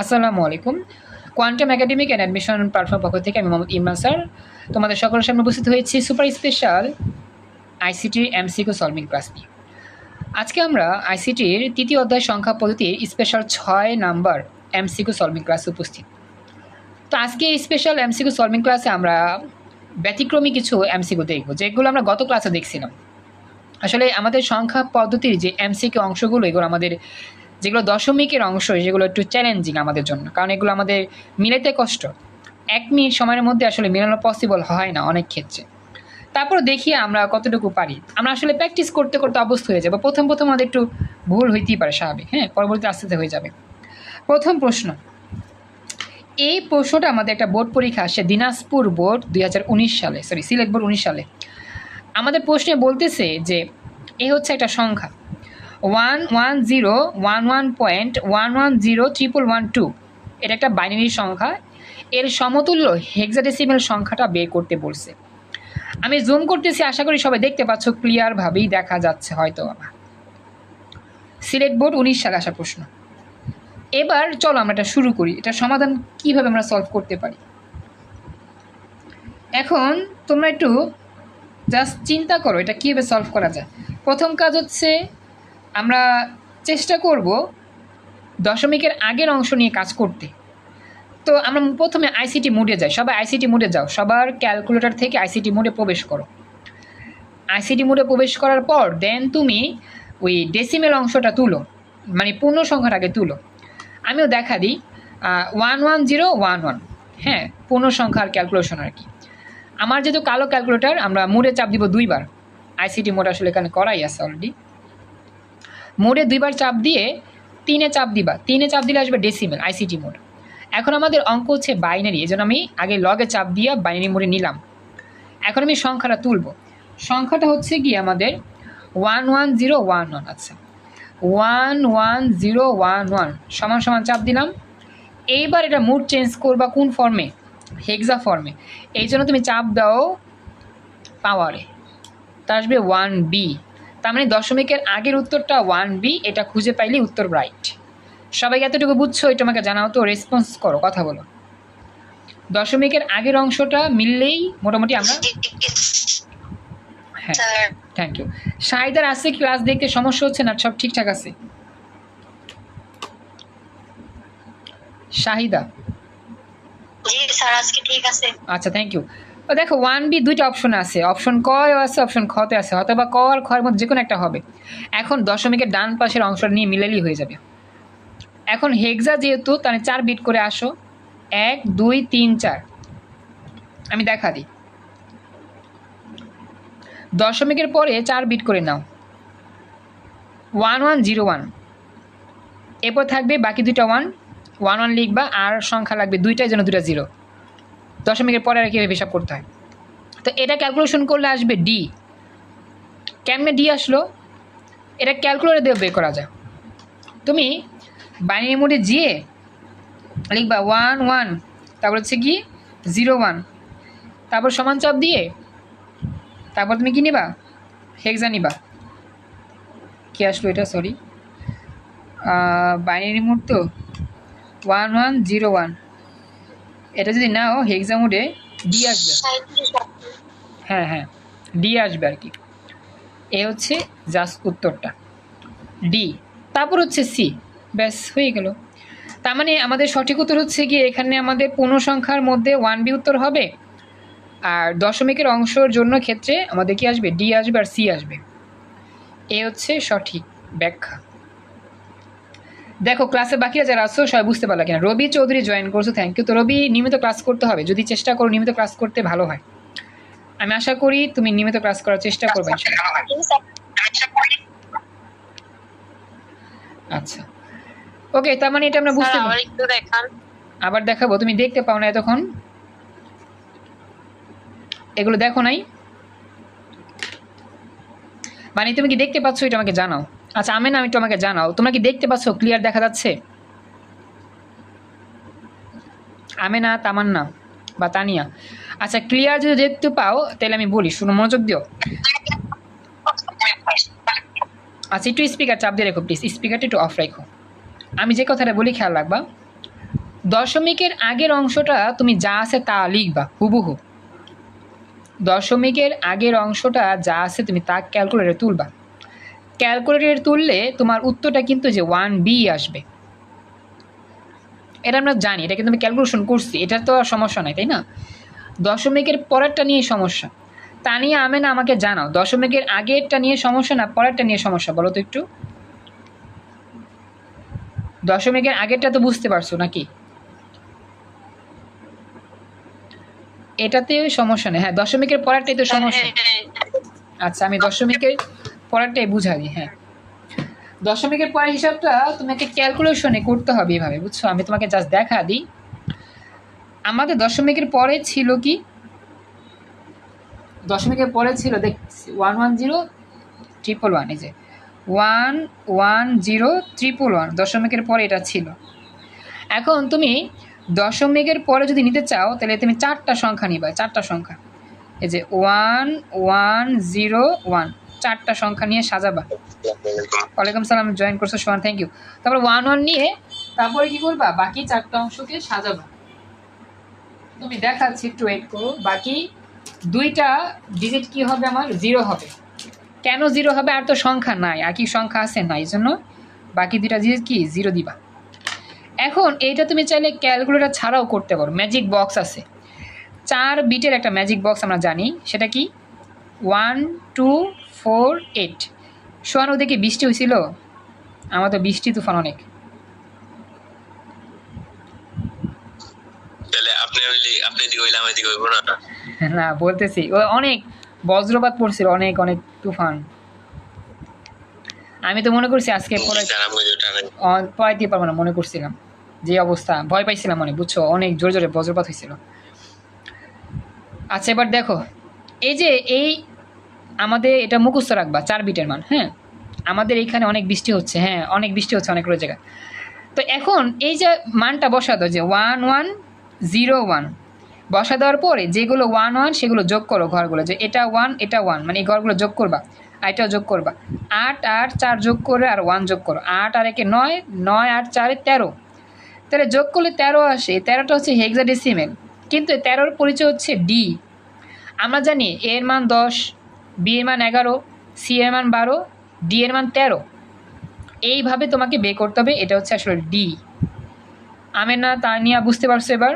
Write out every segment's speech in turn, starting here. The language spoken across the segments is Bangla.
আসসালামু আলাইকুম। Quantum academic and admission platform পক্ষ থেকে আমি মোহাম্মদ ইমরান স্যার। তোমাদের সকলের সামনে উপস্থিত হয়েছি সুপার স্পেশাল আইসিটির এমসিকিউ সলভিং ক্লাস নিয়ে। আজকে আমরা আইসিটির তৃতীয় অধ্যায় সংখ্যা পদ্ধতির স্পেশাল ছয় নাম্বার এমসিকিউ সলভিং ক্লাসে উপস্থিত। তো আজকে স্পেশাল এমসিকিউ সলভিং ক্লাসে আমরা ব্যতিক্রমী কিছু এমসিকিউ দেখব, যেগুলো আমরা গত ক্লাসে দেখছিলাম। আসলে আমাদের সংখ্যা পদ্ধতির যে এমসিকিউ অংশগুলো, এগুলো আমাদের যেগুলো দশমিকের অংশ, যেগুলো একটু চ্যালেঞ্জিং আমাদের জন্য, কারণ এগুলো আমাদের মিলাতে কষ্ট। এক মিনিট সময়ের মধ্যে আসলে মেলানো পসিবল হয় না অনেক ক্ষেত্রে। তারপর দেখি আমরা কতটুকু পারি। আমরা আসলে প্র্যাকটিস করতে করতে অবস্থ হয়ে যাব। প্রথম প্রথম আমাদের একটু ভুল হইতেই পারে স্বাভাবিক হ্যাঁ? পরবর্তী আস্তে হয়ে যাবে। প্রথম প্রশ্ন। এই প্রশ্নটা আমাদের একটা বোর্ড পরীক্ষা আসছে দিনাজপুর বোর্ড দুই হাজার উনিশ সালে সরি সিলেট বোর্ড উনিশ সালে। আমাদের প্রশ্নে বলতেছে যে, এ হচ্ছে একটা সংখ্যা। One one zero one one point one one zero triple one two. এটা একটা বাইনারি সংখ্যা। এর সমতুল্য হেক্সাডেসিমেল সংখ্যাটা বের করতে বলছে। আমি জুম করতেছি, আশা করি সবাই দেখতে পাচ্ছ ক্লিয়ারভাবেই দেখা যাচ্ছে হয়তো আমার। সিলেট বোর্ড উনিশ সালে আসা প্রশ্ন। এবার চলো আমরা এটা শুরু করি। এটা সমাধান কীভাবে আমরা সলভ করতে পারি? এখন তোমরা একটু জাস্ট চিন্তা করো, এটা কীভাবে সলভ করা যায়। প্রথম কাজ হচ্ছে আমরা চেষ্টা করব দশমিকের আগের অংশ নিয়ে কাজ করতে। তো আমরা প্রথমে আইসিটি মোডে যাই। সবাই আইসিটি মোডে যাও। সবার ক্যালকুলেটর থেকে আইসিটি মোডে প্রবেশ করো। আইসিটি মোডে প্রবেশ করার পর দেন তুমি ওই ডেসিমেল অংশটা তুলো। মানে পূর্ণ সংখ্যাটাকে তুলো। আমিও দেখা দিই। One one zero one one হ্যাঁ পূর্ণ সংখ্যার ক্যালকুলেশন আর কি। আমার যেহেতু কালো ক্যালকুলেটর আমরা মোডে চাপ দিব দুইবার। আইসিটি মোড আসলে এখানে করাই আছে অলরেডি মোডে দুইবার চাপ দিয়ে তিনে চাপ দিবা। তিনে চাপ দিলে আসবে ডেসিমেল আইসিটি মোড। এখন আমাদের অঙ্ক হচ্ছে বাইনারি এই আমি আগে লগে চাপ দিয়ে বাইনারি মোডে নিলাম। এখন আমি সংখ্যাটা তুলব। সংখ্যাটা হচ্ছে কি আমাদের one one zero one one আচ্ছা। One one zero one one সমান সমান চাপ দিলাম। এইবার এটা মুড চেঞ্জ করবা কোন ফর্মে হেক্সা ফর্মে এই জন্য তুমি চাপ দাও পাওয়ারে তা আসবে ওয়ান বি তার মানে দশমিকের আগের উত্তরটা ওয়ান বি এটা খুঁজে পাইলে উত্তর রাইট সবাই এতটুকু বুঝছ এটা আমাকে জানাও তো রেসপন্স করো কথা বলো। দশমিকের আগের অংশটা মিললেই মোটামুটি আমরা হ্যাঁ থ্যাংক ইউ শাহিদার আছে ক্লাস দেখতে সমস্যা হচ্ছে না? সব ঠিকঠাক আছে? শাহিদা জি স্যার আজকে ঠিক আছে। আচ্ছা থ্যাংক ইউ দেখো ওয়ান বি দুইটা অপশন আছে। অপশন ক আছে অপশন খতে আছে। অথবা ক আর খয়ের মধ্যে যে কোনো একটা হবে। এখন দশমিকের ডান পাশের অংশটা নিয়ে মিলালেই হয়ে যাবে। এখন হেক্সা যেহেতু, তাহলে চার বিট করে আসো। এক, দুই, তিন, চার। আমি দেখা দিই। দশমিকের পরে চার বিট করে নাও। ওয়ান ওয়ান জিরো ওয়ান এরপর থাকবে বাকি দুইটা ওয়ান ওয়ান ওয়ান লিখবা, আর সংখ্যা লাগবে দুইটাই যেন দুইটা জিরো দশমিকের পরে আর কীভাবে হিসাব করতে হয়? তো এটা ক্যালকুলেশন করলে আসবে ডি কেমনে ডি আসলো? এটা ক্যালকুলেটর দিয়ে বের করা যায়। তুমি বাইনারি মোডে যেয়ে লিখবা ওয়ান ওয়ান তারপর হচ্ছে কি জিরো ওয়ান তারপর সমান চাপ দিয়ে তারপর তুমি কি নিবা? হেক্সা নিবা। কি আসলো এটা? সরি বাইনারি মোড তো ওয়ান ওয়ান জিরো ওয়ান এটা যদি নাও হেক্সা মোডে ডি আসবে। হ্যাঁ হ্যাঁ ডি আসবে আর কি। এ হচ্ছে জাস্ট উত্তরটা। ডি তারপর হচ্ছে সি ব্যাস, হয়ে গেল। তার মানে আমাদের সঠিক উত্তর হচ্ছে কি এখানে আমাদের পূর্ণ সংখ্যার মধ্যে ওয়ান বি উত্তর হবে। আর দশমিকের অংশের জন্য ক্ষেত্রে আমাদের কি আসবে? ডি আসবে আর সি আসবে। এ হচ্ছে সঠিক ব্যাখ্যা। দেখো ক্লাসে বাকিরা যারা আসছো সবাই বুঝতে পারল কিনা। রবি চৌধুরী জয়েন করছ থ্যাংক ইউ তো রবি নিয়মিত ক্লাস করতে হবে। যদি চেষ্টা করো নিয়মিত ক্লাস করতে ভালো হয়। আমি আশা করি তুমি নিয়মিত ক্লাস করার চেষ্টা করবে আচ্ছা। ওকে তার মানে এটা আমরা বুঝতে আবার দেখাবো। তুমি দেখতে পাও না এতক্ষণ। এগুলো দেখো নাই। মানে তুমি কি দেখতে পাচ্ছ এটা আমাকে জানাও। আচ্ছা আমি না একটু আমাকে জানাও। তোমরা কি দেখতে পাচ্ছ? ক্লিয়ার দেখা যাচ্ছে? আমেনা, তামান্না বা তানিয়া। আচ্ছা ক্লিয়ার যদি দেখতে পাও, তাহলে আমি বলি। শুনো, মনোযোগ দিও। আচ্ছা একটু স্পিকার চাপ দিয়ে রেখো প্লিজ স্পিকারটা একটু অফ রাখো। আমি যে কথাটা বলি, খেয়াল রাখবা। দশমিকের আগের অংশটা তুমি যা আছে তা লিখবা, হুবহু। দশমিকের আগের অংশটা যা আছে তুমি তা ক্যালকুলেটরে তুলবা। ক্যালকুলেটরে তুললে তোমার উত্তরটা কিন্তু যে ওয়ান বি আসবে। এটা আমরা জানি এটা কিন্তু আমি ক্যালকুলেশন করছি এটা তো আর সমস্যা নাই তাই না? দশমিকের পরেরটা নিয়ে সমস্যা। তা নিয়ে আমি না আমাকে জানাও দশমিকের আগেরটা নিয়ে সমস্যা না পরেরটা নিয়ে সমস্যা বলো তো একটু? দশমিকের আগেরটা তো বুঝতে পারছ নাকি? এটাতে সমস্যা নেই হ্যাঁ দশমিকের পরেরটাই তো সমস্যা। হ্যাঁ, আচ্ছা আমি দশমিকের পরেরটাই বুঝাই হ্যাঁ। দশমিকের পরের হিসাবটা তোমাকে ক্যালকুলেশনে করতে হবে এভাবে, বুঝছ? আমি তোমাকে জাস্ট দেখা দিই। আমাদের দশমিকের পরে ছিল কি? দশমিকের পরে ছিল, দেখ one one zero triple one এই যে। One one zero triple one দশমিকের পরে এটা ছিল। এখন তুমি দশমিকের পরে যদি নিতে চাও, তাহলে তুমি চারটা সংখ্যা নিবা, চারটা সংখ্যা। এই যে ওয়ান ওয়ান জিরো ওয়ান চারটা সংখ্যা নিয়ে সাজাবা। ওয়ালাইকুম সালাম জয়েন করছ সোহান থ্যাংক ইউ তারপর ওয়ান ওয়ান নিয়ে তারপরে কি করবা? বাকি চারটা অংশকে সাজাবা। তুমি দেখাচ্ছি, একটু ওয়েট করো। বাকি দুইটা ডিজিট কি হবে আমার? জিরো হবে। কেন জিরো হবে? আর তো সংখ্যা নাই, আর কি সংখ্যা আছে? না এই জন্য বাকি দুইটা ডিজিট কি? জিরো দিবা। এখন এইটা তুমি চাইলে ক্যালকুলেটর ছাড়াও করতে পারো। ম্যাজিক বক্স আছে। চার বিটের একটা ম্যাজিক বক্স আমরা জানি। সেটা কি? ওয়ান টু ফোর এইট সোয়ান ওদিকে বৃষ্টি হয়েছিল আমার তো বৃষ্টি তুফান অনেক। না? বলতেছি অনেক বজ্রপাত পড়ছিল অনেক অনেক তুফান। আমি তো মনে করছি আজকে পড়াইতে পারব না মনে করছিলাম। যে অবস্থা ভয় পাইছিলাম মনে বুঝছ? অনেক জোরে জোরে বজ্রপাত হয়েছিল আচ্ছা এবার দেখো এই যে এই আমাদের এটা মুখস্থ রাখবা, চার বিটের মান হ্যাঁ? আমাদের এইখানে অনেক বৃষ্টি হচ্ছে হ্যাঁ অনেক বৃষ্টি হচ্ছে অনেক জায়গায়। তো এখন এই যে মানটা বসা দাও যে ওয়ান ওয়ান, জিরো, ওয়ান বসা দেওয়ার পরে যেগুলো ওয়ান ওয়ান, সেগুলো যোগ করো ঘরগুলো, যে এটা ওয়ান এটা ওয়ান মানে এই ঘরগুলো যোগ করবা, আর এটাও যোগ করবা। আট আট, চার যোগ করে আর ওয়ান যোগ করো, আট আর একে নয় নয়, আট, চারে তেরো। তাহলে যোগ করলে তেরো আসে তেরোটা হচ্ছে হেক্সাডেসিমেল কিন্তু তেরোর পরিচয় হচ্ছে ডি আমরা জানি এর মান দশ বি এর মান এগারো সি এর মান বারো ডি এর মান তেরো। এইভাবে তোমাকে বে করতে হবে এটা হচ্ছে আসলে ডি আমের না তানিয়া বুঝতে পারছ এবার?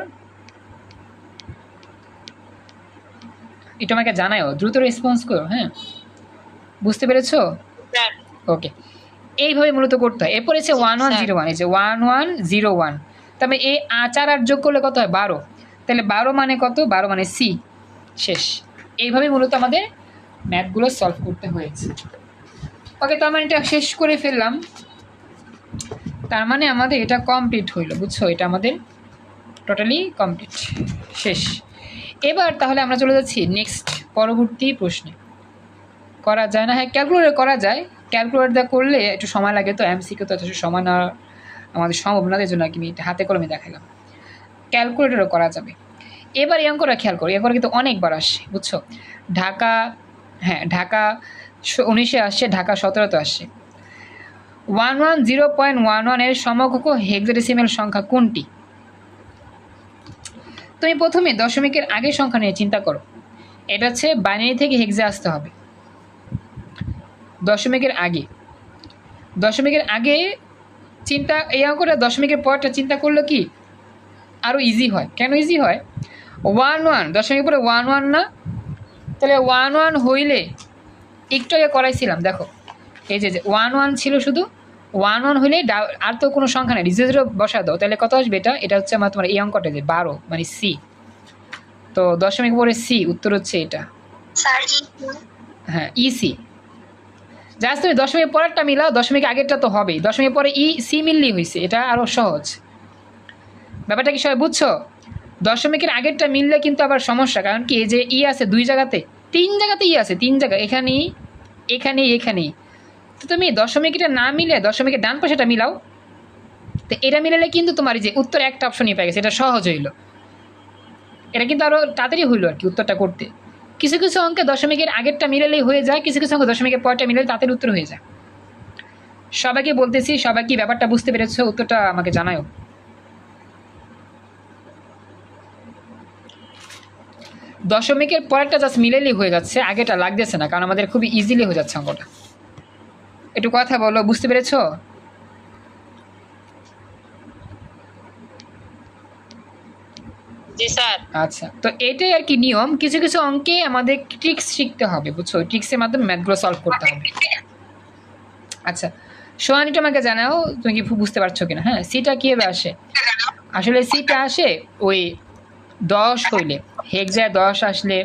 এটা আমাকে জানাও দ্রুত রেসপন্স করো হ্যাঁ? বুঝতে পেরেছ? ওকে এইভাবে মূলত করতে হয়। এরপর এসে ওয়ান ওয়ান জিরো ওয়ান এই যে ওয়ান ওয়ান জিরো ওয়ান তবে এই আচার আর যোগ করলে কত হয়? বারো। তাহলে বারো মানে কত? বারো মানে সি শেষ। এইভাবে মূলত আমাদের ম্যাথগুলো সলভ করতে হয়েছে। ওকে তার মানে এটা শেষ করে ফেললাম। তার মানে আমাদের এটা কমপ্লিট হইল, বুঝছ? এটা আমাদের টোটালি কমপ্লিট শেষ। এবার তাহলে আমরা চলে যাচ্ছি নেক্সট পরবর্তী প্রশ্নে। করা যায় না হ্যাঁ ক্যালকুলেটর করা যায়। ক্যালকুলেটর করলে একটু সময় লাগে তো এমসিকে তো এত সময় না আমাদের সম্ভব না এই জন্য আর কি হাতে কলমে দেখালাম। ক্যালকুলেটরও করা যাবে। এবার এই অঙ্কটা খেয়াল করো এবার কিন্তু অনেকবার আসে বুঝছ? ঢাকা হ্যাঁ ঢাকা উনিশে আসছে, ঢাকা সতেরোতে আসছে। One one zero point one ওয়ানের সমকক্ষ হেক্সাডেসিমেল সংখ্যা কোনটি? তুমি প্রথমে দশমিকের আগের সংখ্যা নিয়ে চিন্তা করো। এটা হচ্ছে বাইনারি থেকে হেক্সে আসতে হবে। দশমিকের আগে। দশমিকের আগে চিন্তা, এই অঙ্কটা দশমিকের পরটা চিন্তা করলে কি? আরও ইজি হয়। কেন ইজি হয়? ওয়ান ওয়ান, দশমিকের পরে ওয়ান ওয়ান না তাহলে ওয়ান ওয়ান হইলে একটু আগে করাইছিলাম দেখো। এই যে ওয়ান ওয়ান ছিল শুধু ওয়ান ওয়ান হইলে আর তো কোনো সংখ্যা নেই। ডিজিজেরও বসা দাও তাহলে কত আসবে এটা? এটা হচ্ছে আমার তোমার এই অঙ্কটা যে বারো মানে সি তো দশমিক পরে সি উত্তর হচ্ছে এটা। হ্যাঁ ইসি জাস্ট তুমি দশমিক পরেরটা মিলাও দশমিক আগেরটা তো হবেই। দশমিক পরে ই সি মিললেই হয়েছে এটা আরও সহজ। ব্যাপারটা কি সবাই বুঝছ? দশমিকের আগেরটা মিললে কিন্তু আবার সমস্যা, কারণ কি এই যে ই আছে দুই জায়গাতে, তিন জায়গাতে ই আছে, তিন জায়গা, এখানেই এখানেই এখানেই। তো তুমি দশমিকটা না মিলে দশমিকের ডান পাশেটা মিলাও। তো এটা মিলালে কিন্তু তোমার যে উত্তর একটা অপশনই পেয়ে গেছে, এটা সহজ হইল। এটা কিন্তু আরও তাড়াতাড়ি হইল আর কি উত্তরটা করতে। কিছু কিছু অঙ্কে দশমিকের আগেরটা মিলালেই হয়ে যায়, কিছু কিছু অঙ্ক দশমিকের পরটা মিলালে তাদের উত্তর হয়ে যায়। সবাইকে বলতেছি, সবাই কি ব্যাপারটা বুঝতে পেরেছ? উত্তরটা আমাকে জানাও দশমিকের পরেরটা জাস্ট মিলেলেই হয়ে যাচ্ছে আগেটা লাগতেছে না কারণ আমাদের খুবই ইজিলি হয়ে যাচ্ছে অঙ্কটা। একটু কথা বলো বুঝতে পেরেছ? আচ্ছা তো এটাই আর কি নিয়ম কিছু কিছু অঙ্কে আমাদের ট্রিক্স শিখতে হবে বুঝছ? ট্রিক্সের মাধ্যমে ম্যাথগুলো সলভ করতে হবে। আচ্ছা সোহানি তোমাকে জানাও তুমি কি বুঝতে পারছ কিনা? হ্যাঁ সিটা কীভাবে আসে? আসলে সিটা আসে ওই দশ হইলে। হেক্সায় দশ আসলে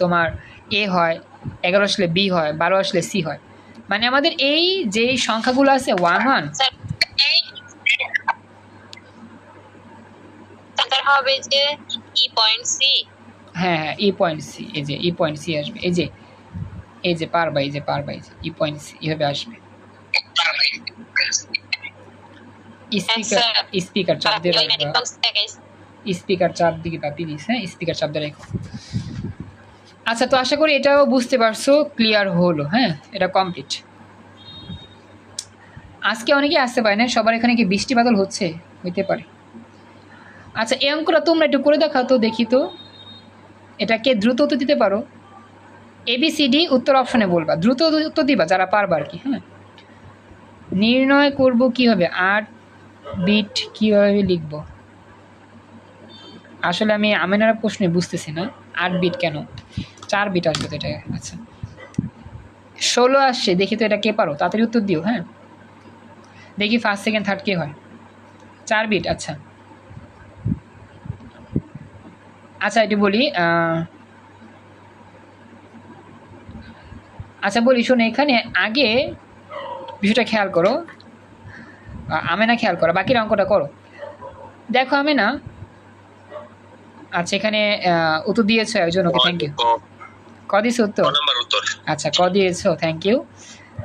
তোমার এ হয় এগারো আসলে বি হয় বারো আসলে সি হয়। মানে আমাদের এই যে সংখ্যাগুলো আছে ওয়ান ওয়ান স্যার স্যার হবে যে ই পয়েন্ট সি হ্যাঁ হ্যাঁ ই পয়েন্ট সি এই যে ই পয়েন্ট সি আসবে এই যে এই যে পারবা এই যে পারবা এই যে ই পয়েন্ট সি এভাবে আসবে। স্পিকার স্পিকার চাপ দিয়ে রাখবা। স্পিকার চাপ দিকে বা প্লিজ হ্যাঁ স্পিকার চাপ দিয়ে রাখো। আচ্ছা তো আশা করি এটাও বুঝতে পারছ ক্লিয়ার হলো হ্যাঁ এটা কমপ্লিট আজকে অনেকে আসতে পারে না, সবার এখানে কি বৃষ্টি বাদল হচ্ছে? হইতে পারে। আচ্ছা এই অঙ্কটা তোমরা একটু করে দেখাও তো, দেখি তো। এটাকে দ্রুত উত্তর দিতে পারো। এবিসিডি উত্তর অপশনে বলবা। দ্রুত উত্তর দিবা, যারা পারবা আর কি হ্যাঁ। নির্ণয় করব কীভাবে? আট, বিট কীভাবে লিখব? আসলে আমি আমেনার প্রশ্নে বুঝতেছি না। আট বিট কেন? চার বিট আসবে তো এটা আচ্ছা। ষোলো আসছে, দেখি তো এটা কে পারো? তাড়াতাড়ি উত্তর দিও হ্যাঁ? দেখি ফার্স্ট সেকেন্ড থার্ড কে হয়। চার বিট আচ্ছা। আচ্ছা এটি বলি আচ্ছা বলি, শোনো, এখানে আগে বিষয়টা খেয়াল করো। আমেনা খেয়াল করো, বাকির অঙ্কটা করো। দেখো, আমেনা আচ্ছা এখানে উত্তর দিয়েছ একজন ওকে থ্যাংক ইউ ক দিয়েছ উত্তর? নাম্বার উত্তর। আচ্ছা ক দিয়েছ থ্যাংক ইউ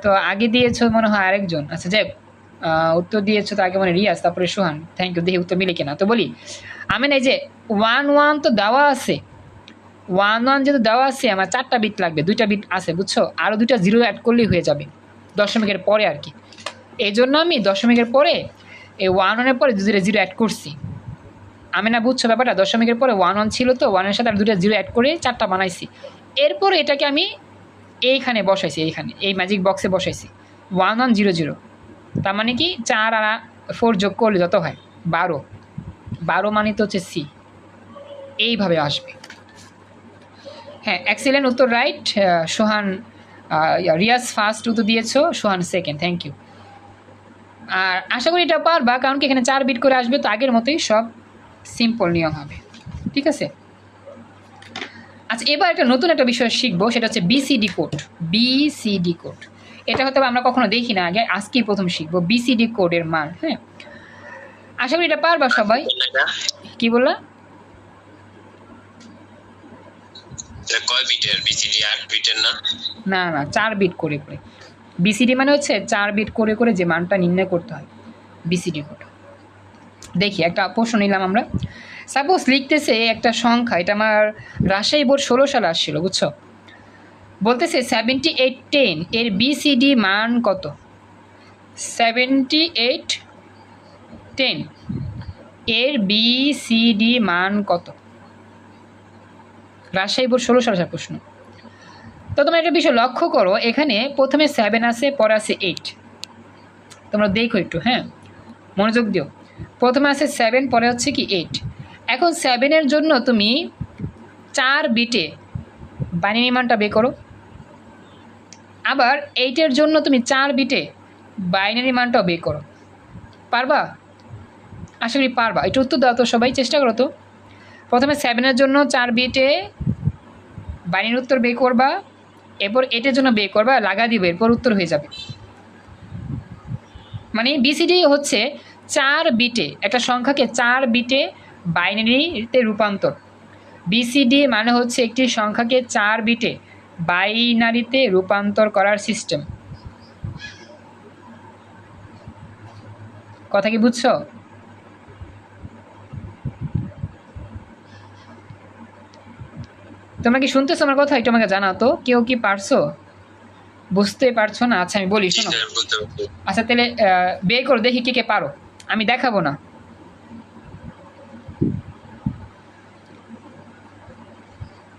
তো আগে দিয়েছ মনে হয় আরেকজন। আচ্ছা যাই উত্তর দিয়েছ তো আগে মনে রিয়াজ তারপরে সোহান। থ্যাংক ইউ দেখি উত্তর মিলে কিনা। তো বলি আমি না এই যে ওয়ান ওয়ান তো দেওয়া আছে। ওয়ান ওয়ান যেহেতু দেওয়া আছে আমার চারটা বিট লাগবে দুইটা বিট আছে বুঝছ? আরও দুইটা জিরো অ্যাড করলেই হয়ে যাবে দশমিকের পরে আর কি। এই জন্য আমি দশমিকের পরে এই ওয়ান ওয়ানের পরে দুটো জিরো অ্যাড করছি। আমি না বুঝছ ব্যাপারটা, দশমিকের পরে ওয়ান ওয়ান ছিল তো ওয়ানের সাথে আমি দুটো জিরো অ্যাড করে চারটা বানাইছি। এরপরে এটাকে আমি এইখানে বসাইছি, এইখানে, এই ম্যাজিক বক্সে বসাইছি। ওয়ান ওয়ান জিরো জিরো তার মানে কি? চার আর ফোর যোগ করলে যত হয়? বারো। বারো মানে তো হচ্ছে সি এইভাবে আসবে। হ্যাঁ এক্সিলেন্ট উত্তর রাইট সোহান রিয়াজ ফার্স্ট উত্তর দিয়েছ, সোহান সেকেন্ড থ্যাংক ইউ আর আশা করি এটা পারবা, কারণ কি এখানে চার বিট করে আসবে, তো আগের মতোই সব সিম্পল নিয়ম হবে। ঠিক আছে? আচ্ছা এবার একটা নতুন একটা বিষয় শিখব সেটা হচ্ছে বিসিডি কোড বিসিডি কোড এটা হয়তো আমরা কখনো দেখি না আগে আজকেই প্রথম শিখব বিসিডি কোডের মান হ্যাঁ? আশা করি এটা পারবা সবাই। কি বললা? না? না চার বিট করে করে। বিসিডি মানে হচ্ছে চার বিট করে করে যে মানটা নির্ণয় করতে হয় বিসিডি কোড দেখি, একটা প্রশ্ন নিলাম আমরা। সাপোজ লিখতেছে একটা সংখ্যা, এটা আমার রাজশাহী বোর্ড ষোলো সালে আসছিল, বুঝছ? বলতেছে সেভেন্টি এইট টেন এর বিসিডি মান কত? সেভেন্টি এইট টেন এর বিসিডি মান কত? রাজশাহী বোর্ড ষোলো সালে প্রশ্ন। তো তোমরা একটা বিষয় লক্ষ্য করো, এখানে প্রথমে সেভেন আছে, পরে আছে এইট তোমরা দেখো একটু হ্যাঁ? মনোযোগ দিও। প্রথমে আছে সেভেন পরে হচ্ছে কি এইট এখন সেভেনের জন্য তুমি চার বিটে বাইনারি মানটা বের করো। আবার এইটের জন্য তুমি চার বিটে বাইনারি মানটাও বের করো। পারবা? আশা করি পারবা। একটু উত্তর দাও তো সবাই, চেষ্টা করো তো। প্রথমে সেভেনের জন্য চার বিটে বাইনারি উত্তর বের করবা। এরপর এটের জন্য বের করবা, লাগা দিবে, এরপর উত্তর হয়ে যাবে। মানে বিসিডি হচ্ছে চার বিটে একটা সংখ্যাকে চার বিটে বাইনারিতে রূপান্তর। বিসিডি মানে হচ্ছে একটি সংখ্যাকে চার বিটে বাইনারিতে রূপান্তর করার সিস্টেম কথা কি বুঝছ? তোমরা কি শুনতেছো আমার কথা? একটু আমাকে জানাও তো কেউ কি পারছ? বুঝতে পারছ না? আচ্ছা আমি বলি শোনো। আচ্ছা তাহলে আহ, বের করো দেখি কে কে পারো। আমি দেখাবো না।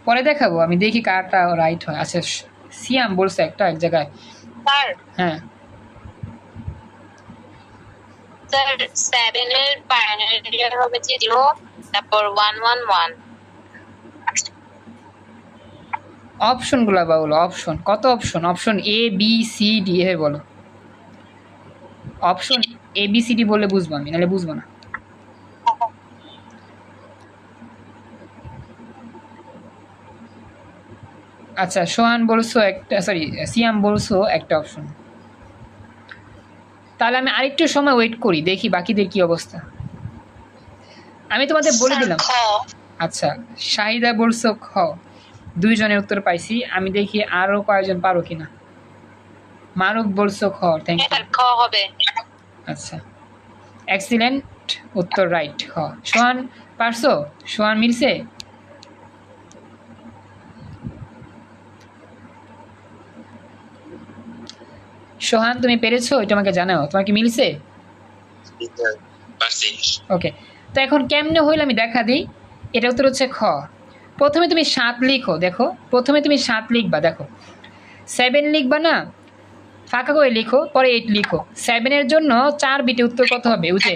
পরে দেখাবো আমি দেখি কারটা রাইট হয়। আচ্ছা সিয়াম বলছে একটা এক জায়গায়। স্যার। হ্যাঁ। স্যার সেভেন এর বাইনারি হবে জিরো তারপর ওয়ান ওয়ান ওয়ান অপশনগুলো বা অপশন কত option option A B C D A বলো। Option A B C D বললে বুঝব আমি নাহলে বুঝব না। আচ্ছা সোহান বলছো একটা সরি সিয়াম বলছো একটা অপশন তাহলে আমি আরেকটু সময় ওয়েট করি দেখি বাকিদের কি অবস্থা। আমি তোমাদের বলে দিলাম। আচ্ছা শাহিদা বলছো খ। দুইজনের উত্তর পাইছি আমি দেখি আরও কয়েকজন পারো কিনা। মারুফ বলছো খ থ্যাংক ইউ খ হবে। আচ্ছা। এক্সিলেন্ট উত্তর রাইট খ সোহান পারছ? সোহান মিলছে? সোহান তুমি পেরেছ? এটা আমাকে জানাও। তোমার কি মিলছে? ওকে তো এখন কেমনে হইলে আমি দেখা দিই? এটা উত্তর হচ্ছে খ। প্রথমে তুমি সাত লিখো দেখো। প্রথমে তুমি সাত লিখবা দেখো। সেভেন লিখবা না? ফাঁকা করে লিখো, পরে এইট লিখো। সেভেনের জন্য চার বিটে উত্তর কত হবে? উঠে।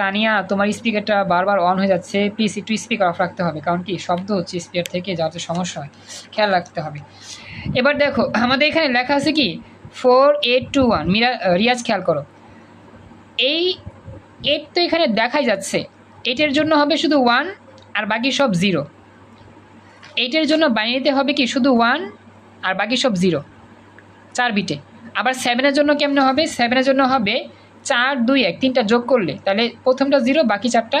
তানিয়া, তোমার স্পিকারটা বারবার অন হয়ে যাচ্ছে। প্লিজ একটু স্পিকার অফ রাখতে হবে, কারণ কি? শব্দ হচ্ছে স্পিকার থেকে, যাতে সমস্যা হয়। খেয়াল রাখতে হবে। এবার দেখো, আমাদের এখানে লেখা আছে কি? Four eight two one Mira Riaz খেয়াল করো। এই এইট তো এখানে দেখাই যাচ্ছে। এইটের জন্য হবে শুধু ওয়ান আর বাকি সব জিরো এইটের জন্য বানিয়ে হবে কি? শুধু ওয়ান আর বাকি সব জিরো চার বিটে। আবার সেভেনের জন্য কেমনে হবে? সেভেনের জন্য হবে চার, দুই, এক, তিনটা যোগ করলে তাহলে প্রথমটা জিরো বাকি চারটা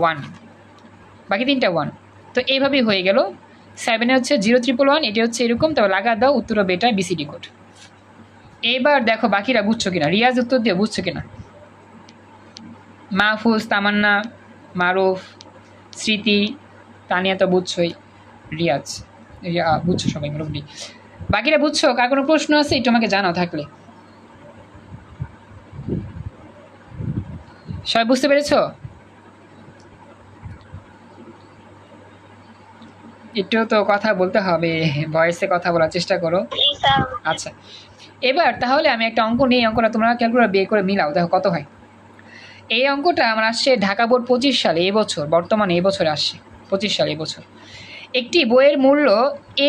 ওয়ান বাকি তিনটা ওয়ান তো এইভাবেই হয়ে গেল। সেভেনে হচ্ছে জিরো ট্রিপল ওয়ান এটা হচ্ছে এরকম। তবে লাগা দাও, উত্তর হবে এটা বিসিডি কোড এবার দেখো বাকিরা বুঝছ কিনা? রিয়াজ উত্তর দিয়ে বুঝছ কিনা? মাহফুজ, তামান্না, মারুফ, স্মৃতি, তানিয়া তো বুঝছোই। রিয়াজ, রিয়া, বুঝছ সবাই মোটামুটি বাকিরা বুঝছ? কার কোনো প্রশ্ন আছে? একটু আমাকে জানাও থাকলে। সবাই বুঝতে পেরেছ? একটু তো কথা বলতে হবে, ভয়েসে কথা বলার চেষ্টা করো। আচ্ছা এবার তাহলে আমি একটা অঙ্ক নিই অঙ্কটা তোমরা ক্যালকুলেটার বিয়ে করে মিলাও, দেখো কত হয়। এই অঙ্কটা আমার আসছে ঢাকা বোর্ড পঁচিশ সালে এবছর বর্তমানে এবছরে আসছে, পঁচিশ সালে এবছর একটি বইয়ের মূল্য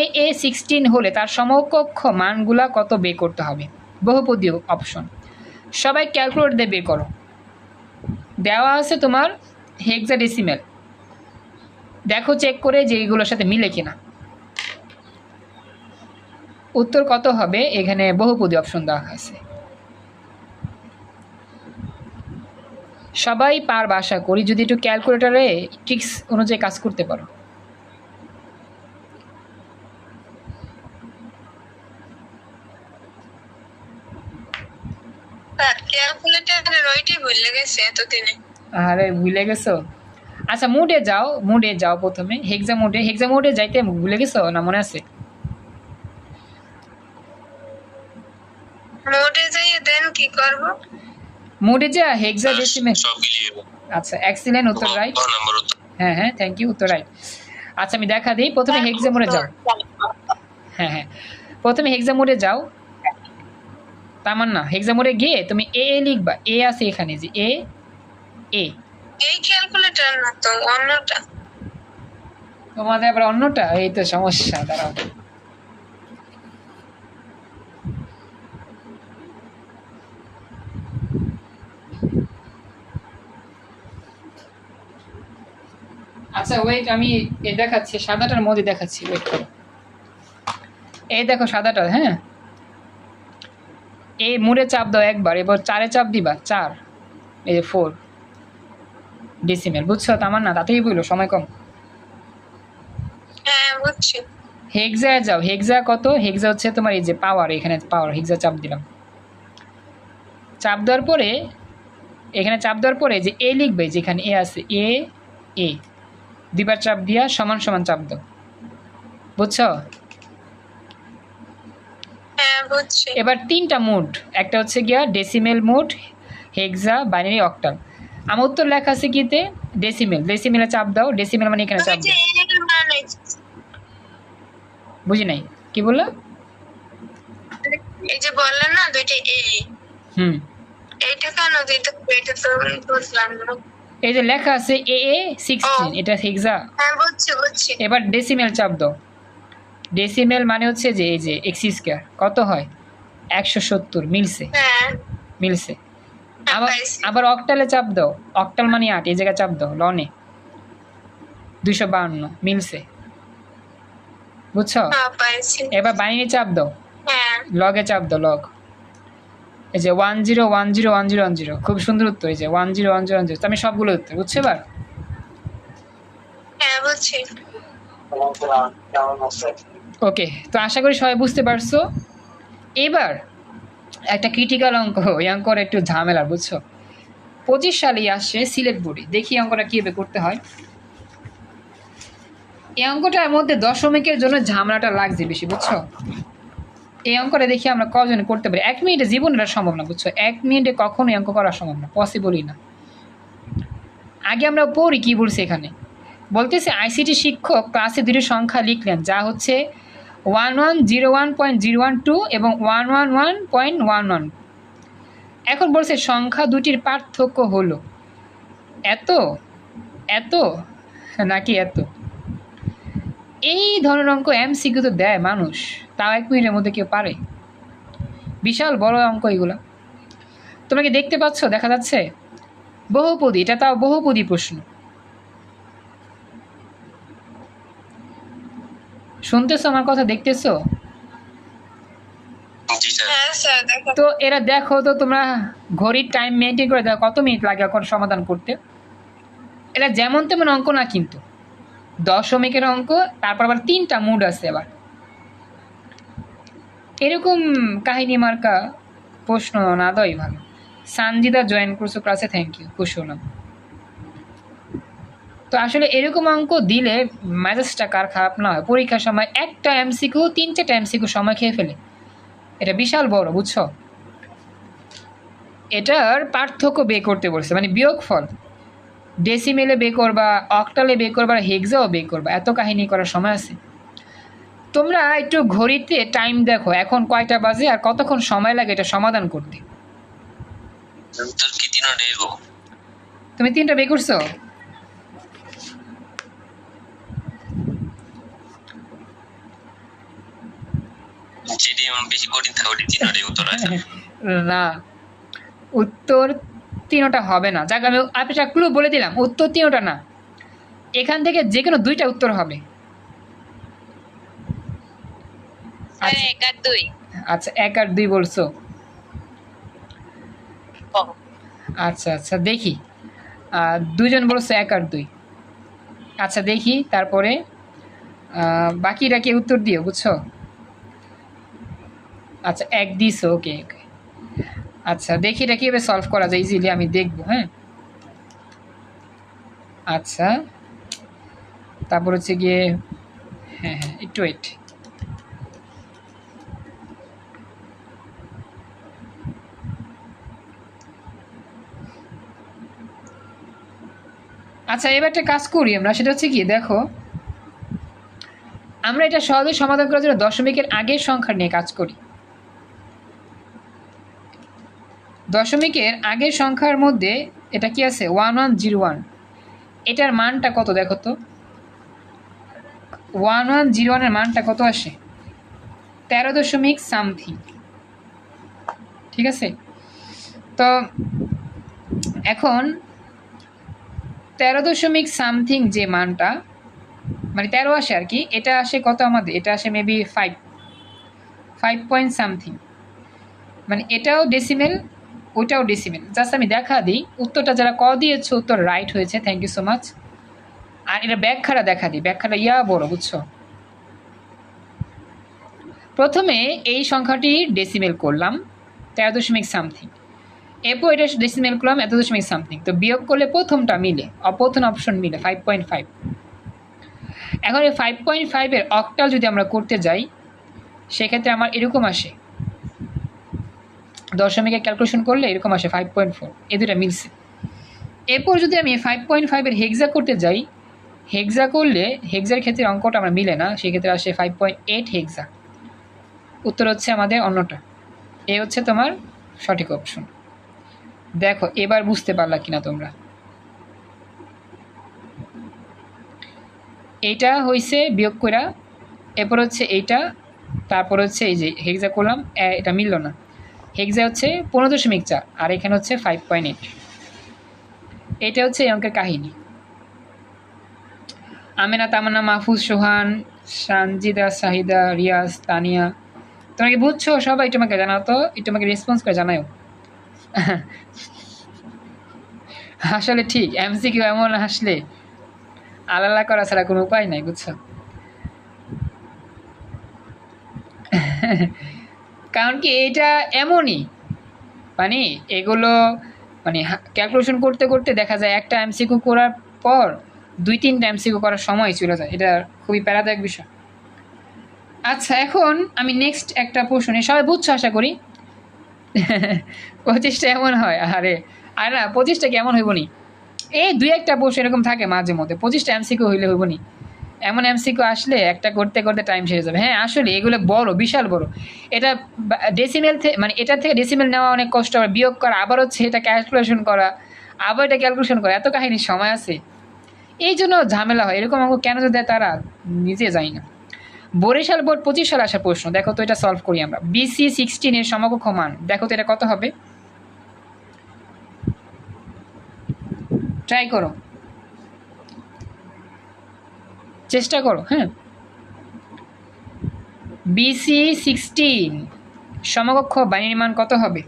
এ এ সিক্সটিন হলে তার সমকক্ষ মানগুলা কত বের করতে হবে? বহুপদী অপশন সবাই ক্যালকুলেট দিয়ে বের করো। দেওয়া আছে তোমার হেক্সাডেসিমেল দেখো চেক করে যে এইগুলোর সাথে মিলে কিনা। উত্তর কত হবে? এখানে বহুপদী অপশন দেওয়া আছে সবাই পার আশা করি। যদি একটু ক্যালকুলেটারে ট্রিক্স অনুযায়ী কাজ করতে পারো। স্যার ওইটাই ভুলে গেছে এতদিনে। আরে ভুলে গেছো? আচ্ছা মুডে যাও মুডে যাও প্রথমে। হেক্সা মুডে হেক্সা মুডে যাইতে ভুলে গেছো না মনে আছে? মোডে যাইয়ে দেন কি করব? মুডে যা হেক্সা সব আচ্ছা এক্সিলেন্ট উত্তর রাইট ক নম্বর উত্তর। হ্যাঁ হ্যাঁ থ্যাংক ইউ উত্তর রাইট আচ্ছা আমি দেখা দিই। প্রথমে হেক্সা মোডে যাও। হ্যাঁ হ্যাঁ। প্রথমে হেক্সা মোডে যাও। তামান্না হেক্সা মোডে গিয়ে তুমি এ এ লিখবা। এ আছে এখানে যে এ এ এই ক্যালকুলেটর না তো অন্যটা। তোমাদের আবার অন্যটা? এই তো সমস্যা দাঁড়াও। আচ্ছা ওয়েট আমি এ দেখাচ্ছি সাদাটার মধ্যে দেখাচ্ছি ওয়েট করো। এই দেখো সাদাটা হ্যাঁ? এই মুড়ে চাপ দাও একবার এবার চারে চাপ দিবা চার এই যে ফোর ডিসিমেল বুঝছ? তামার না তাতেই বলল সময় কম। হ্যাঁ বুঝছি। হেক্সা যাও হেক্সা কত? হেক্সা হচ্ছে তোমার এই যে পাওয়ার এখানে পাওয়ার হেক্সা চাপ দিলাম। চাপ দেওয়ার পরে এখানে চাপ দেওয়ার পরে যে এ লিখবে যেখানে এ আছে এ এ দুইবার চাপ দিয়া সমান সমান চাপ দাও। বুঝছ? বুঝছি এবার তিনটা মোড। একটা হচ্ছে গিয়া decimal mode hexa binary octal আমার উত্তর লেখা আছে কিতে ডেসিমেল ডেসিমেলে চাপ দাও। ডেসিমেল মানে এখানে চাপ দাও। বুঝি নাই? কি বলল? এই যে বললেন না দুইটা এ হুম। এইটা কেন দিতে এটা তো বুঝলাম না। এই যে লেখা আছে এ এ সিক্সটিন এটা হেক্সা হ্যাঁ বুঝছি বুঝছি। এবার ডেসিমেল চাপ দাও। ডেসিমেল মানে হচ্ছে যে এই যে এক্সি স্কোয়ার কত হয়? একশো সত্তর মিলছে। হ্যাঁ। মিলছে। হ্যাঁ, আবার আবার অক্টালে চাপ দাও। অক্টাল মানে আট এই জায়গায় চাপ দাও লনে দুইশো বাহান্ন মিলছে। বুঝছ? হ্যাঁ এবার বাইনে চাপ দাও। হ্যাঁ। লগে চাপ দাও লগ এই যে one zero one zero one zero one zero খুব সুন্দর উত্তর এই যে one zero one zero one zero আমি সবগুলো উত্তর বুঝছ এবার? হ্যাঁ বুঝছি ওকে তো আশা করি সবাই বুঝতে পারছ। এবার একটা ক্রিটিক্যাল অঙ্ক, এই অঙ্কর একটু ঝামেলা, বুঝছ? পঁচিশ সালেই আসছে সিলেট বোর্ডে দেখি অঙ্কটা কীভাবে করতে হয়। এই অঙ্কটার মধ্যে দশমিকের জন্য ঝামেলাটা লাগছে বেশি, বুঝছ? এই অঙ্কটা দেখি আমরা কজন করতে পারি। এক মিনিটে জীবন এটা সম্ভব না, বুঝছ? এক মিনিটে কখনোই অঙ্ক করা সম্ভব না পসিবলই না। আগে আমরা পড়ি কী বলছি এখানে? বলতেছে আইসিটি শিক্ষক ক্লাসে দুটি সংখ্যা লিখলেন, যা হচ্ছে one one zero one point zero one two এবং one one one point one one এখন বলছে, সংখ্যা দুটির পার্থক্য হলো এত এত, নাকি এত? এই ধরনের অঙ্ক এমসিকিউ তো দেয় মানুষ, তাও এক মিনিটের মধ্যে কেউ পারে। বিশাল বড় অঙ্ক এগুলো। তোমরা কি দেখতে পাচ্ছ? দেখা যাচ্ছে? বহুপদী, এটা তাও বহুপদী প্রশ্ন। শুনতেছো আমার কথা দেখতেছো? হ্যাঁ তো এরা দেখো তো তোমরা ঘড়ির টাইম মেনটেন করে দেখো কত মিনিট লাগে এখন সমাধান করতে? এটা যেমন তেমন অঙ্ক না কিন্তু। দশমিকের অঙ্ক তারপর আবার তিনটা মুড আছে আবার। এরকম কাহিনী মার্কা প্রশ্ন না দেওয়াই ভালো। সানজিদা জয়েন করছ ক্লাসে থ্যাংক ইউ খুশি হলাম। তো আসলে এরকম অঙ্ক দিলে মেজাজটা কার খারাপ না হয়। পরীক্ষার সময় একটা এমসিকিউ তিন চারটা এমসিকিউ সময় খেয়ে ফেলে। এটা বিশাল বড় বুঝছ? এটার পার্থক্য বে করতে বলছে মানে বিয়োগ ফল ডেসিমেলে বে করবা অক্টালে বে করবা হেক্সাও বে করবা। এত কাহিনী করার সময় আছে। তোমরা একটু ঘড়িতে টাইম দেখো এখন কয়টা বাজে আর কতক্ষণ সময় লাগে এটা সমাধান করতে? তুমি তিনটা বে করছ? যেটি বেশি কঠিন থাকে ওটি দিন নেব আছে। না উত্তর তিনোটা হবে না। যাক আমি আপনার ক্লু বলে দিলাম উত্তর তিনোটা না। এখান থেকে যে কোনো দুইটা উত্তর হবে। আচ্ছা। এক আর দুই। আচ্ছা এক আর দুই বলছো। আচ্ছা আচ্ছা দেখি। আহ, দুজন বলছো এক আর দুই। আচ্ছা দেখি তারপরে আহ, বাকিরা কি উত্তর দিও বুঝছ? আচ্ছা এক দিছো ওকে ওকে। আচ্ছা দেখি এটা কীভাবে সলভ করা যায় ইজিলি আমি দেখব হ্যাঁ? আচ্ছা তারপর হচ্ছে গিয়ে হ্যাঁ হ্যাঁ একটু ওয়েট আচ্ছা এবার একটা কাজ করি আমরা, সেটা হচ্ছে কি, দেখো, আমরা এটা সহজে সমাধান করার জন্য দশমিকের আগের সংখ্যা নিয়ে কাজ করি। দশমিকের আগের সংখ্যার মধ্যে এটা কি আছে? One one zero one. এটার মানটা কত দেখো তো? ওয়ান ওয়ান জিরো ওয়ানের মানটা কত আসে? তেরো দশমিক সামথিং। ঠিক আছে? তো এখন তেরো দশমিক সামথিং যে মানটা মানে তেরো আসে আর কি, এটা আসে কত আমাদের? এটা আসে maybe five five point something মানে এটাও ডেসিমেল ওইটাও ডেসিমেল জাস্ট আমি দেখা দিই, উত্তরটা যারা ক দিয়েছ, উত্তর রাইট হয়েছে থ্যাংক ইউ সো মাচ আর এটা ব্যাখ্যাটা দেখা দিই, ব্যাখ্যাটা ইয়া বড়, বুঝছ? প্রথমে এই সংখ্যাটি ডেসিমেল করলাম, তেরো দশমিক সামথিং এরপর এটা ডেসিমেল করলাম এত দশমিক সামথিং তো বিয়োগ করলে প্রথমটা মিলে, অপ্রথম অপশন মিলে ফাইভ পয়েন্ট ফাইভ এখন এই ফাইভ পয়েন্ট ফাইভের অক্টাল যদি আমরা করতে যাই, সেক্ষেত্রে আমার এরকম আসে। দশমিকে ক্যালকুলেশন করলে এরকম আসে ফাইভ পয়েন্ট ফোর এ দুটা মিলছে। এরপর যদি আমি ফাইভ পয়েন্ট ফাইভের হেক্সা করতে যাই হেক্সা করলে হেক্সার ক্ষেত্রে অঙ্কটা আমরা মিলে না, সেক্ষেত্রে আসে ফাইভ পয়েন্ট এইট হেক্সা উত্তর হচ্ছে আমাদের অন্যটা। এ হচ্ছে তোমার সঠিক অপশন দেখো, এবার বুঝতে পারলা কিনা তোমরা। এইটা হইছে বিয়োগ করা এরপর হচ্ছে এইটা, তারপর হচ্ছে এই যে হেক্সা করলাম এটা মিলল না। হেক্সা হচ্ছে পনেরো দশমিক চার, আর এখানে হচ্ছে ফাইভ পয়েন্ট এইট এটা হচ্ছে এই অঙ্কের কাহিনী। আমেনা, তামান্না, মাহফুজ, সোহান, সানজিদা, সাহিদা, রিয়াজ, তানিয়া। তোমাকে বুঝছ? সবাই তোমাকে জানাও তো একটু আমাকে রেসপন্স করে জানাও আসলে ঠিক এমসিকিউ এমন আসলে আলাদা করা ছাড়া কোনো উপায় নাই, বুঝছ? কারণ কি এটা এমনই। মানে এগুলো মানে ক্যালকুলেশন করতে করতে দেখা যায় একটা এমসিকিউ করার পর দুই তিনটা এমসিকিউ করার সময় চলে যায়। এটা খুবই প্যারাদায়ক বিষয়। আচ্ছা এখন আমি নেক্সট একটা প্রশ্ন সবাই বুঝছ আশা করি? পঁচিশটা এমন হয়, আরে, আর না, পঁচিশটা কেমন হইব নি এই দুই একটা প্রশ্ন এরকম থাকে মাঝে মধ্যে, পঁচিশটা এমসিকিউ হইলে হইব নি এমন এমসিকিউ আসলে একটা করতে করতে টাইম শেষ যাবে। হ্যাঁ আসলে এগুলো বড়, বিশাল বড়। এটা ডেসিমেল থেকে মানে এটার থেকে ডেসিমেল নেওয়া অনেক কষ্ট হয়। বিয়োগ করা, আবার হচ্ছে এটা ক্যালকুলেশন করা, আবার এটা ক্যালকুলেশন করা। এত কাহিনীর সময় আছে। এই জন্য ঝামেলা হয়। এরকম অঙ্ক কেন যে দেয় তারা, নিজে যায় না। বরিশাল বোর্ড পঁচিশ সালে আসা প্রশ্ন। দেখো তো এটা সলভ করি আমরা। বিসি সিক্সটিনের সমকক্ষ মান। দেখো তো এটা কত হবে? ট্রাই করো। চেষ্টা করো হ্যাঁ। বিসি সিক্সটিন সমকক্ষ বাণীর মান কত হবে?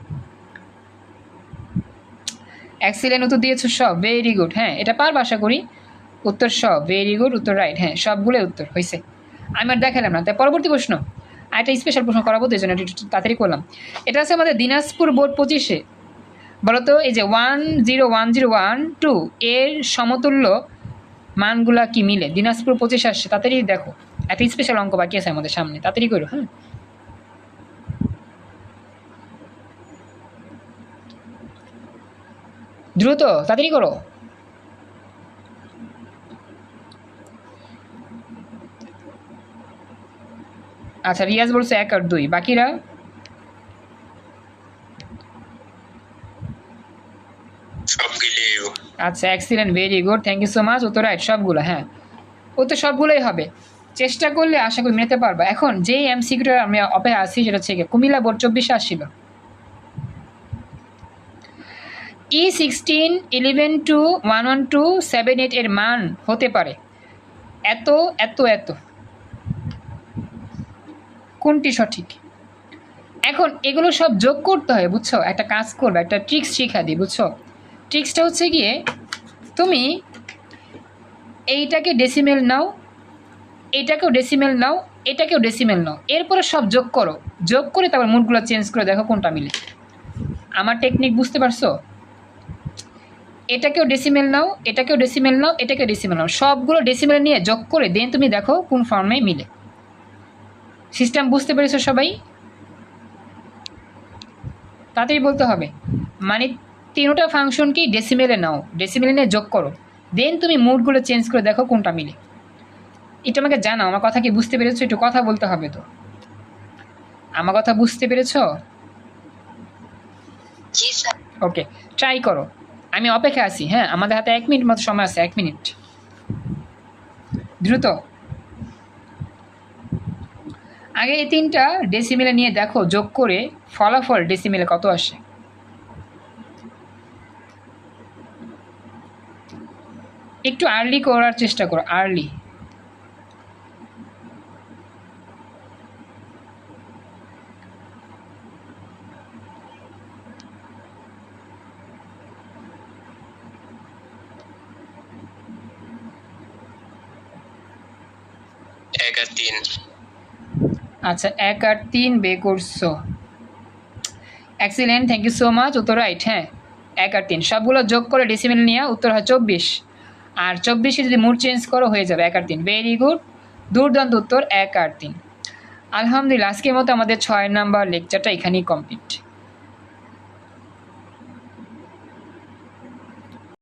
এক্সিলেন্ট উত্তর দিয়েছ সব ভেরি গুড হ্যাঁ এটা পারব আশা করি? উত্তর সব ভেরি গুড উত্তর রাইট হ্যাঁ সবগুলোই উত্তর হয়েছে আমি আর দেখালাম না তাই পরবর্তী প্রশ্ন। আর একটা স্পেশাল প্রশ্ন করাবো, তো জন্য একটু তাড়াতাড়ি করলাম। এটা আছে আমাদের দিনাজপুর বোর্ড পঁচিশে। বলতো, এই যে one zero one zero one two এর সমতুল্য মানগুলা কি মিলে? দিনাজপুর পঁচিশ আসছে তাড়াতাড়ি দেখো। একটা স্পেশাল অঙ্ক বাকি আছে আমাদের সামনে, তাড়াতাড়ি করো হ্যাঁ? দ্রুত, তাড়াতাড়ি করো। আচ্ছা রিয়াজ বলছে এক আর দুই, বাকিরা? আচ্ছা excellent very good thank you so much ও তো রাইট সবগুলো হ্যাঁ। ও তো সবগুলোই হবে। চেষ্টা করলে আশা করি মেলাতে পারবা। এখন যেই এমসিকিউটা আমি অপেক্ষা আছি সেটা হচ্ছে কুমিল্লা বোর্ড চব্বিশে আসছিল। E sixteen eleven two one one two seven eight এর মান হতে পারে। এত এত এত। কোনটি সঠিক? এখন এগুলো সব যোগ করতে হয়, বুঝছ? একটা কাজ করবে, একটা ট্রিক্স শিখা দিই, বুঝছ? ট্রিক্সটা হচ্ছে গিয়ে, তুমি এইটাকে ডেসিমেল নাও, এটাকেও ডেসিমেল নাও, এটাকেও ডেসিমেল নাও। এরপরে সব যোগ করো। যোগ করে তারপর মুডগুলো চেঞ্জ করে দেখো কোনটা মিলে। আমার টেকনিক বুঝতে পারছ? এটাকেও ডেসিমেল নাও, এটাকেও ডেসিমেল নাও এটাকেও ডেসিমেল নাও। সবগুলো ডেসিমেল নিয়ে যোগ করে দেন তুমি দেখো কোন ফর্মে মিলে। সিস্টেম বুঝতে পেরেছ সবাই? তাড়াতাড়ি বলতে হবে। মানে তিনোটা ফাংশনকেই ডেসিমেলে নাও ডেসিমেলে নিয়ে যোগ করো। দেন তুমি মুডগুলো চেঞ্জ করে দেখো কোনটা মিলে। এটা আমাকে জানাও আমার কথা কি বুঝতে পেরেছ? একটু কথা বলতে হবে তো। আমার কথা বুঝতে পেরেছ? ওকে ট্রাই করো। আমি অপেক্ষা আছি হ্যাঁ? আমাদের হাতে এক মিনিট মতো সময় আছে এক মিনিট দ্রুত। আগে এই তিনটা ডেসিমেলে নিয়ে দেখো যোগ করে ফলাফল ডেসিমেলে কত আসে। একটু আর্লি করার চেষ্টা করো আর্লি আচ্ছা এক আর তিন বে করছ। Excellent thank you so much উত্তর রাইট হ্যাঁ। এক আর তিন সবগুলো যোগ করে ডেসিমেল নিয়ে উত্তর হয় চব্বিশ। আর চব্বিশে যদি মুড চেঞ্জ করো, হয়ে যাবে এক আট তিন। ভেরি গুড দুর্দান্ত উত্তর এক আট তিন। আলহামদুলিল্লাহ, আজকের মতো আমাদের ছয় নাম্বার লেকচারটা এখানেই কমপ্লিট